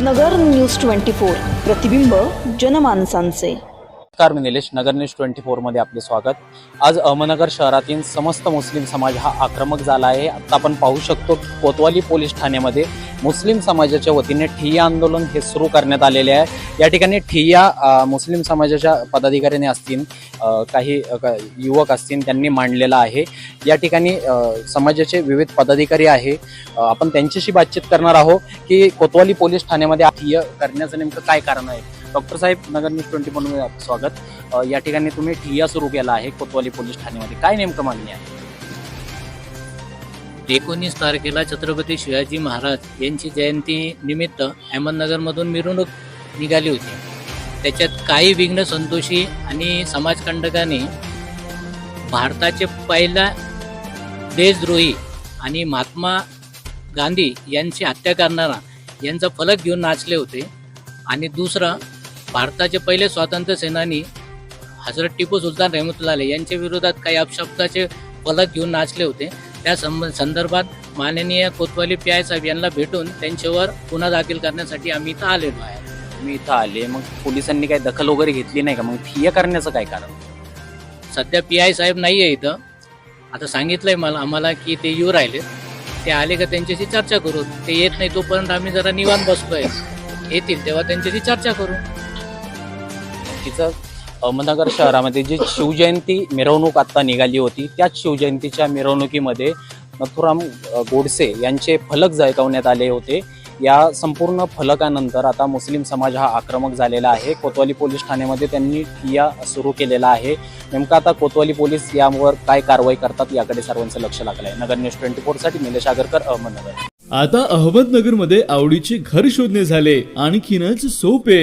नगर news twenty four प्रतिबिंब जनमानसांचे. नमस्कार मी निलेश. नगर न्यूज ट्वेंटी फोरमध्ये आपले स्वागत. आज अहमदनगर शहरातील समस्त मुस्लिम समाज हा आक्रमक झाला आहे. आता आपण पाहू शकतो कोतवाली पोलीस ठाण्यामध्ये मुस्लिम समाजाच्या वतीने ठिय्या आंदोलन हे सुरू करण्यात आलेले आहे. या ठिकाणी ठिय्या मुस्लिम समाजाच्या पदाधिकाऱ्यांनी असतील काही युवक असतील त्यांनी मांडलेला आहे. या ठिकाणी समाजाचे विविध पदाधिकारी आहे. आपण त्यांच्याशी बातचीत करणार आहोत की कोतवाली पोलीस ठाण्यामध्ये ठिय्या करण्याचं नेमकं काय कारण आहे. Doctor saheb Nagar news twenty मध्ये स्वागत. या ठिकाणी तुम्ही ठिय्या सुरू केला आहे कोतवाली पोलीस ठाण्यामध्ये. काय नेमकं मागणी आहे? एकोणीस तारखेला छत्रपती शिवाजी महाराज यांची जयंती निमित्त अहमदनगरमधून मिरवणूक निघाली होती. त्याच्यात काही विघ्न संतोषी आणि समाजकंटकांनी भारताचे पहिला देशद्रोही आणि महात्मा गांधी यांची हत्या करणारा यांचा फलक घेऊन नाचले होते. आणि दुसरं भारताचे पहिले स्वातंत्र्य सेनानी हजरत टिपू सुलतान रहमतुल्लाह यांच्या विरोधात काही अपशब्दाचे फलक घेऊन नाचले होते. त्या संब संदर्भात माननीय कोतवाली पी आय साहेब यांना भेटून त्यांच्यावर गुन्हा दाखल करण्यासाठी आम्ही इथं आलेलो आहे. तुम्ही इथं आले मग पोलिसांनी काही दखल वगैरे घेतली नाही का? मग ठिय्या करण्याचं काय कारण? सध्या पी आय साहेब नाही आहे इथं. आता सांगितलंय मला आम्हाला की ते येऊ राहिले. ते आले का त्यांच्याशी चर्चा करू ते येत नाही तोपर्यंत आम्ही जरा निवांत बसतोय. येतील तेव्हा त्यांच्याशी चर्चा करू. तिचं अहमदनगर शहरामध्ये जी शिवजयंती मिरवणूक आता निघाली होती त्याच शिवजयंतीच्या मिरवणुकीमध्ये नथुराम गोडसे यांचे फलक झळकावण्यात आले होते. या संपूर्ण फलकानंतर आता मुस्लिम समाज हा आक्रमक झालेला आहे. कोतवाली पोलीस ठाण्यामध्ये त्यांनी ठिया सुरू केलेला आहे. नेमकं आता कोतवाली पोलीस यावर काय कारवाई करतात याकडे सर्वांचं लक्ष लागलं आहे नगर न्यूज ट्वेंटी फोरसाठी निलेश आगरकर अहमदनगर. आता अहमदनगरमध्ये आवडीचे घर शोधणे झाले. आणखीनच सोपे.